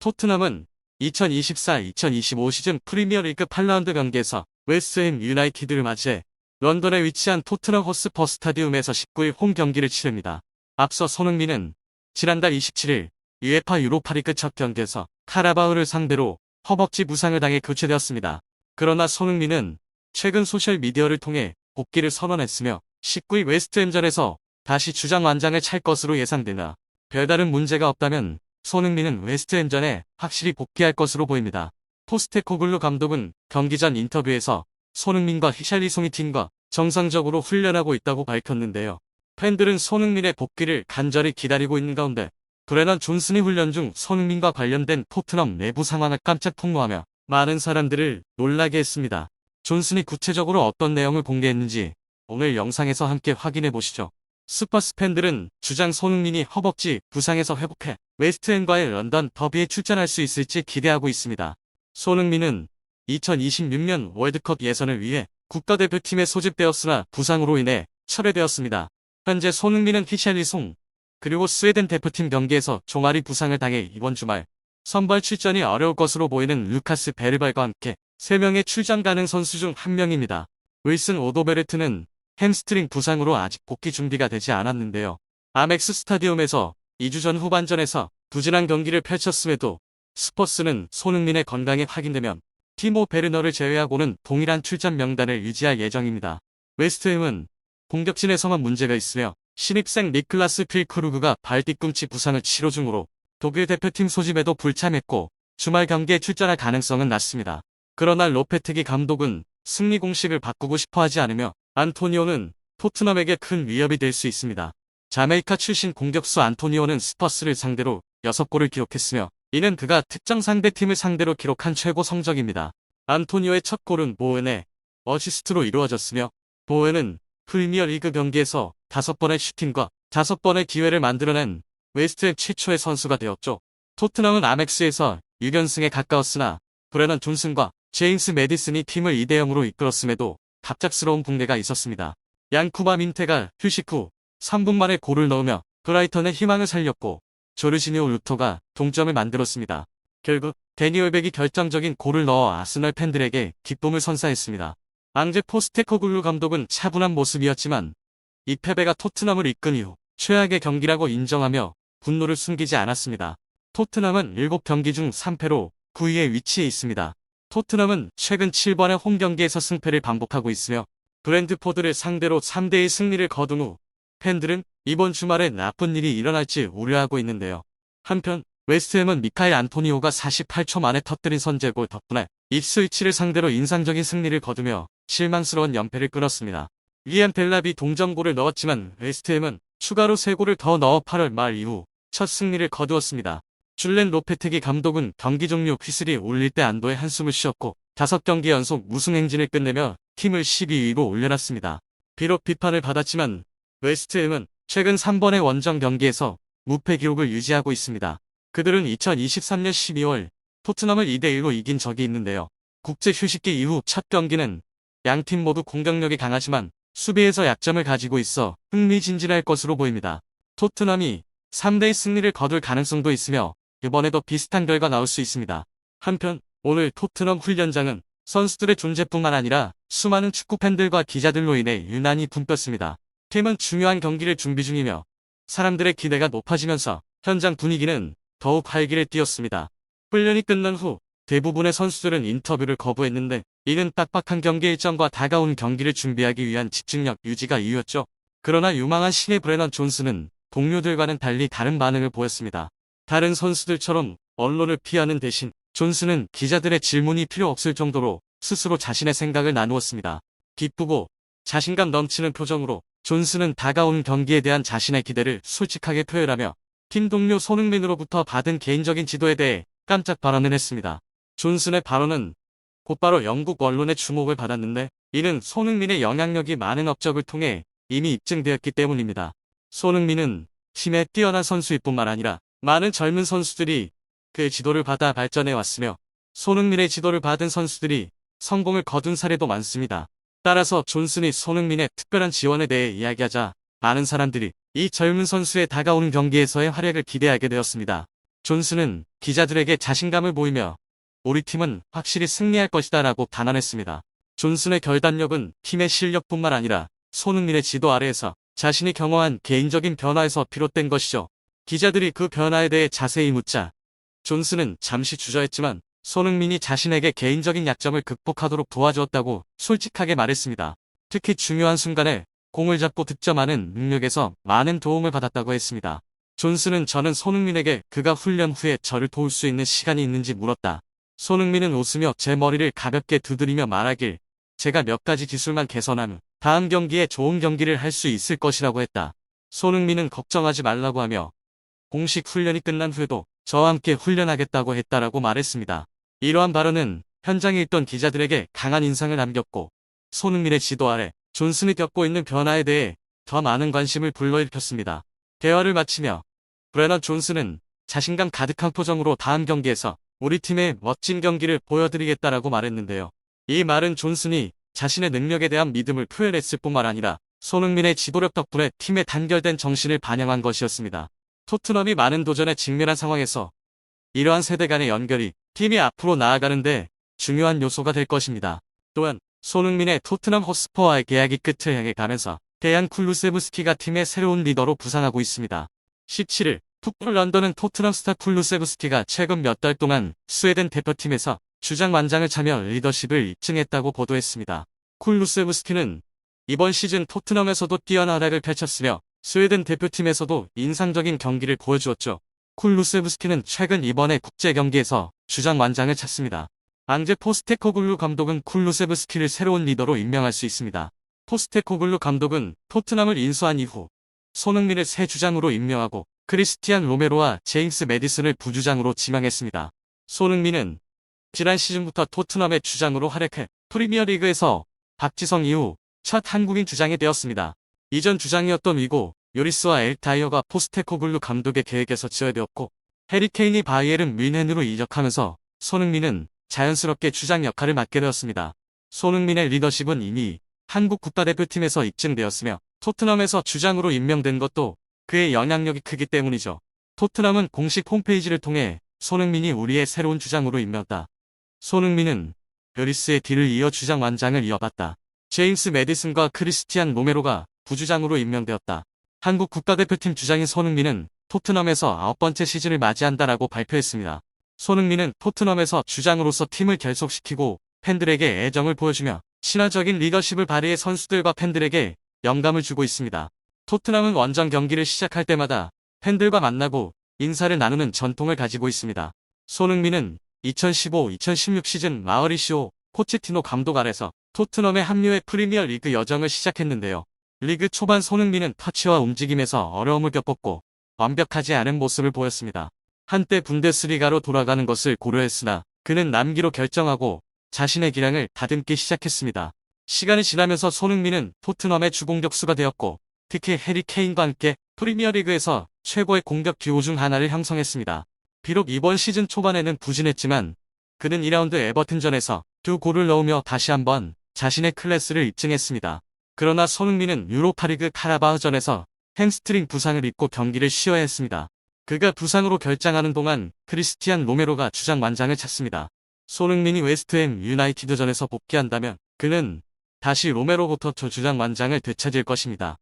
토트넘은 2024-2025 시즌 프리미어리그 8라운드 경기에서 웨스트햄 유나이티드를 맞이해 런던에 위치한 토트넘 호스퍼 스타디움에서 19일 홈 경기를 치릅니다. 앞서 손흥민은 지난달 27일 UEFA 유로파리그 첫 경기에서 카라바우를 상대로 허벅지 부상을 당해 교체되었습니다. 그러나 손흥민은 최근 소셜미디어를 통해 복귀를 선언했으며 19일 웨스트햄전에서 다시 주장 완장을 찰 것으로 예상되나 별다른 문제가 없다면 손흥민은 웨스트햄전에 확실히 복귀할 것으로 보입니다. 포스테코글루 감독은 경기 전 인터뷰에서 손흥민과 히샬리 송이 팀과 정상적으로 훈련하고 있다고 밝혔는데요. 팬들은 손흥민의 복귀를 간절히 기다리고 있는 가운데 브레넌 존슨이 훈련 중 손흥민과 관련된 토트넘 내부 상황을 깜짝 폭로하며 많은 사람들을 놀라게 했습니다. 존슨이 구체적으로 어떤 내용을 공개했는지 오늘 영상에서 함께 확인해 보시죠. 스퍼스 팬들은 주장 손흥민이 허벅지 부상에서 회복해 웨스트햄과의 런던 더비에 출전할 수 있을지 기대하고 있습니다. 손흥민은 2026년 월드컵 예선을 위해 국가대표팀에 소집되었으나 부상으로 인해 철회되었습니다. 현재 손흥민은 히샬리송 그리고 스웨덴 대표팀 경기에서 종아리 부상을 당해 이번 주말 선발 출전이 어려울 것으로 보이는 루카스 베르발과 함께 3명의 출전 가능 선수 중 한 명입니다. 윌슨 오도베르트는 햄스트링 부상으로 아직 복귀 준비가 되지 않았는데요. 아멕스 스타디움에서 2주 전 후반전에서 부진한 경기를 펼쳤음에도 스퍼스는 손흥민의 건강이 확인되면 티모 베르너를 제외하고는 동일한 출전 명단을 유지할 예정입니다. 웨스트햄은 공격진에서만 문제가 있으며 신입생 니클라스 필크루그가 발 뒤꿈치 부상을 치료 중으로 독일 대표팀 소집에도 불참했고 주말 경기에 출전할 가능성은 낮습니다. 그러나 로페테기 감독은 승리 공식을 바꾸고 싶어 하지 않으며 안토니오는 토트넘에게 큰 위협이 될 수 있습니다. 자메이카 출신 공격수 안토니오는 스퍼스를 상대로 6골을 기록했으며 이는 그가 특정 상대팀을 상대로 기록한 최고 성적입니다. 안토니오의 첫 골은 보은의 어시스트로 이루어졌으며 보은은 프리미어 리그 경기에서 5번의 슈팅과 5번의 기회를 만들어낸 웨스트햄 최초의 선수가 되었죠. 토트넘은 아멕스에서 6연승에 가까웠으나 브레넌 존슨과 제임스 메디슨이 팀을 2대0으로 이끌었음에도 갑작스러운 붕괴가 있었습니다. 양쿠바 민테가 휴식 후 3분 만에 골을 넣으며 브라이턴의 희망을 살렸고 조르시니오 루터가 동점을 만들었습니다. 결국 데니얼백이 결정적인 골을 넣어 아스널 팬들에게 기쁨을 선사했습니다. 앙제 포스테코글루 감독은 차분한 모습이었지만 이 패배가 토트넘을 이끈 이후 최악의 경기라고 인정하며 분노를 숨기지 않았습니다. 토트넘은 7경기 중 3패로 9위에 위치해 있습니다. 토트넘은 최근 7번의 홈 경기에서 승패를 반복하고 있으며 브랜드포드를 상대로 3대2 승리를 거둔 후 팬들은 이번 주말에 나쁜 일이 일어날지 우려하고 있는데요. 한편 웨스트햄은 미카엘 안토니오가 48초 만에 터뜨린 선제골 덕분에 입스위치를 상대로 인상적인 승리를 거두며 실망스러운 연패를 끊었습니다. 리안 벨랍이 동점골을 넣었지만 웨스트햄은 추가로 3골을 더 넣어 8월 말 이후 첫 승리를 거두었습니다. 줄렌 로페테기 감독은 경기 종료 휘슬이 울릴 때 안도의 한숨을 쉬었고 5경기 연속 무승 행진을 끝내며 팀을 12위로 올려놨습니다. 비록 비판을 받았지만 웨스트햄은 최근 3번의 원정 경기에서 무패 기록을 유지하고 있습니다. 그들은 2023년 12월 토트넘을 2대1로 이긴 적이 있는데요. 국제 휴식기 이후 첫 경기는 양 팀 모두 공격력이 강하지만 수비에서 약점을 가지고 있어 흥미진진할 것으로 보입니다. 토트넘이 3대1 승리를 거둘 가능성도 있으며 이번에도 비슷한 결과 나올 수 있습니다. 한편 오늘 토트넘 훈련장은 선수들의 존재뿐만 아니라 수많은 축구 팬들과 기자들로 인해 유난히 붐볐습니다. 팀은 중요한 경기를 준비 중이며 사람들의 기대가 높아지면서 현장 분위기는 더욱 활기를 띄었습니다. 훈련이 끝난 후 대부분의 선수들은 인터뷰를 거부했는데 이는 빡빡한 경기 일정과 다가온 경기를 준비하기 위한 집중력 유지가 이유였죠. 그러나 유망한 신의 브레넌 존스는 동료들과는 달리 다른 반응을 보였습니다. 다른 선수들처럼 언론을 피하는 대신 존스는 기자들의 질문이 필요 없을 정도로 스스로 자신의 생각을 나누었습니다. 기쁘고 자신감 넘치는 표정으로 존스는 다가온 경기에 대한 자신의 기대를 솔직하게 표현하며 팀 동료 손흥민으로부터 받은 개인적인 지도에 대해 깜짝 발언을 했습니다. 존슨의 발언은 곧바로 영국 언론의 주목을 받았는데 이는 손흥민의 영향력이 많은 업적을 통해 이미 입증되었기 때문입니다. 손흥민은 팀의 뛰어난 선수일 뿐만 아니라 많은 젊은 선수들이 그의 지도를 받아 발전해 왔으며 손흥민의 지도를 받은 선수들이 성공을 거둔 사례도 많습니다. 따라서 존슨이 손흥민의 특별한 지원에 대해 이야기하자 많은 사람들이 이 젊은 선수의 다가오는 경기에서의 활약을 기대하게 되었습니다. 존스는 기자들에게 자신감을 보이며 우리 팀은 확실히 승리할 것이다 라고 단언했습니다. 존슨의 결단력은 팀의 실력뿐만 아니라 손흥민의 지도 아래에서 자신이 경험한 개인적인 변화에서 비롯된 것이죠. 기자들이 그 변화에 대해 자세히 묻자 존슨은 잠시 주저했지만 손흥민이 자신에게 개인적인 약점을 극복하도록 도와주었다고 솔직하게 말했습니다. 특히 중요한 순간에 공을 잡고 득점하는 능력에서 많은 도움을 받았다고 했습니다. 존슨은 저는 손흥민에게 그가 훈련 후에 저를 도울 수 있는 시간이 있는지 물었다. 손흥민은 웃으며 제 머리를 가볍게 두드리며 말하길 제가 몇 가지 기술만 개선한 후 다음 경기에 좋은 경기를 할 수 있을 것이라고 했다. 손흥민은 걱정하지 말라고 하며 공식 훈련이 끝난 후에도 저와 함께 훈련하겠다고 했다라고 말했습니다. 이러한 발언은 현장에 있던 기자들에게 강한 인상을 남겼고 손흥민의 지도 아래 존슨이 겪고 있는 변화에 대해 더 많은 관심을 불러일으켰습니다. 대화를 마치며 브레넌 존슨은 자신감 가득한 표정으로 다음 경기에서 우리 팀의 멋진 경기를 보여드리겠다라고 말했는데요. 이 말은 존슨이 자신의 능력에 대한 믿음을 표현했을 뿐만 아니라 손흥민의 지도력 덕분에 팀의 단결된 정신을 반영한 것이었습니다. 토트넘이 많은 도전에 직면한 상황에서 이러한 세대 간의 연결이 팀이 앞으로 나아가는데 중요한 요소가 될 것입니다. 또한 손흥민의 토트넘 호스퍼와의 계약이 끝을 향해 가면서 대한 쿨루세브스키가 팀의 새로운 리더로 부상하고 있습니다. 17일 풋볼 런던은 토트넘 스타 쿨루세브스키가 최근 몇 달 동안 스웨덴 대표팀에서 주장 완장을 차며 리더십을 입증했다고 보도했습니다. 쿨루세브스키는 이번 시즌 토트넘에서도 뛰어난 활약을 펼쳤으며 스웨덴 대표팀에서도 인상적인 경기를 보여주었죠. 쿨루세브스키는 최근 이번에 국제 경기에서 주장 완장을 찼습니다. 앙제 포스테코글루 감독은 쿨루세브스키를 새로운 리더로 임명할 수 있습니다. 포스테코글루 감독은 토트넘을 인수한 이후 손흥민을 새 주장으로 임명하고 크리스티안 로메로와 제임스 메디슨을 부주장으로 지명했습니다. 손흥민은 지난 시즌부터 토트넘의 주장으로 활약해 프리미어리그에서 박지성 이후 첫 한국인 주장이 되었습니다. 이전 주장이었던 위고 요리스와 엘타이어가 포스테코글루 감독의 계획에서 지어되었고 해리케인이 바이에른 뮌헨으로 이적하면서 손흥민은 자연스럽게 주장 역할을 맡게 되었습니다. 손흥민의 리더십은 이미 한국 국가대표팀에서 입증되었으며 토트넘에서 주장으로 임명된 것도 그의 영향력이 크기 때문이죠. 토트넘은 공식 홈페이지를 통해 손흥민이 우리의 새로운 주장으로 임명다. 손흥민은 요리스의 뒤를 이어 주장 완장을 이어받다. 제임스 메디슨과 크리스티안 로메로가 부주장으로 임명되었다. 한국 국가대표팀 주장인 손흥민은 토트넘에서 아홉 번째 시즌을 맞이한다라고 발표했습니다. 손흥민은 토트넘에서 주장으로서 팀을 결속시키고 팬들에게 애정을 보여주며 신화적인 리더십을 발휘해 선수들과 팬들에게 영감을 주고 있습니다. 토트넘은 원정 경기를 시작할 때마다 팬들과 만나고 인사를 나누는 전통을 가지고 있습니다. 손흥민은 2015-2016 시즌 마어리시오 포체티노 감독 아래서 토트넘에 합류해 프리미어 리그 여정을 시작했는데요. 리그 초반 손흥민은 터치와 움직임에서 어려움을 겪었고 완벽하지 않은 모습을 보였습니다. 한때 분데스리가로 돌아가는 것을 고려했으나 그는 남기로 결정하고 자신의 기량을 다듬기 시작했습니다. 시간이 지나면서 손흥민은 토트넘의 주공격수가 되었고 특히 해리 케인과 함께 프리미어리그에서 최고의 공격 듀오 중 하나를 형성했습니다. 비록 이번 시즌 초반에는 부진했지만 그는 2라운드 에버튼전에서 두 골을 넣으며 다시 한번 자신의 클래스를 입증했습니다. 그러나 손흥민은 유로파리그 카라바흐전에서 햄스트링 부상을 입고 경기를 쉬어야 했습니다. 그가 부상으로 결장하는 동안 크리스티안 로메로가 주장 완장을 찼습니다. 손흥민이 웨스트햄 유나이티드전에서 복귀한다면 그는 다시 로메로부터 저 주장 완장을 되찾을 것입니다.